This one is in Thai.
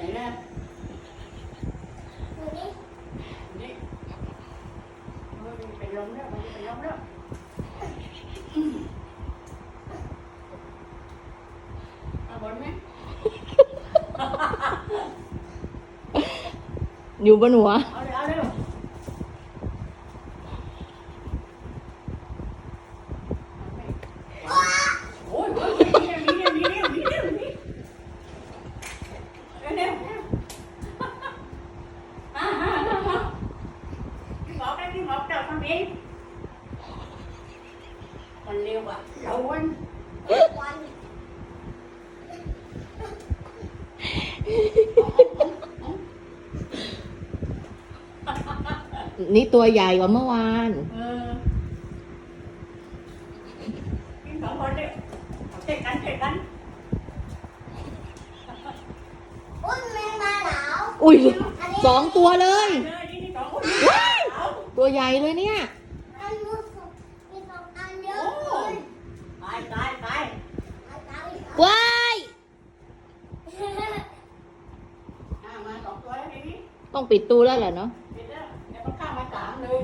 ไหนนะดูนี่นี่โอ้ยเป็นลมแล้วมันเป็นลมแล้วเอาบนไหมอยู่บนหัวเอาเลยเอาเร็วโอ้ยโอ้ยมีเร็วมีเร็วมีเร็วมีเร็วมีเร็วเร็วเร็วอ่าอ่าอ่าอ่าพี่หมอไป พี่หมอเจ้าทำเองมันเร็วอะเราวันวันนี่ตัวใหญ่กว่าเมื่อวานเออพี่สองคนเนี่ยเอาเช็คกันเช็คกันอุ้ยแมงมาหนาวอุ้ยสองตัวเลยเลย ตัวใหญ่เลยเนี่ยอันนู้นสองมีสองอันเยอะโอ้เลยตายตายตายเอาเตาอีกว้ายอ่ามาสองตัวแล้วทีนี้ต้องปิดตู้แล้วแหละเนาะเสร็จแล้วเดี๋ยวมันข้ามมาสามเลย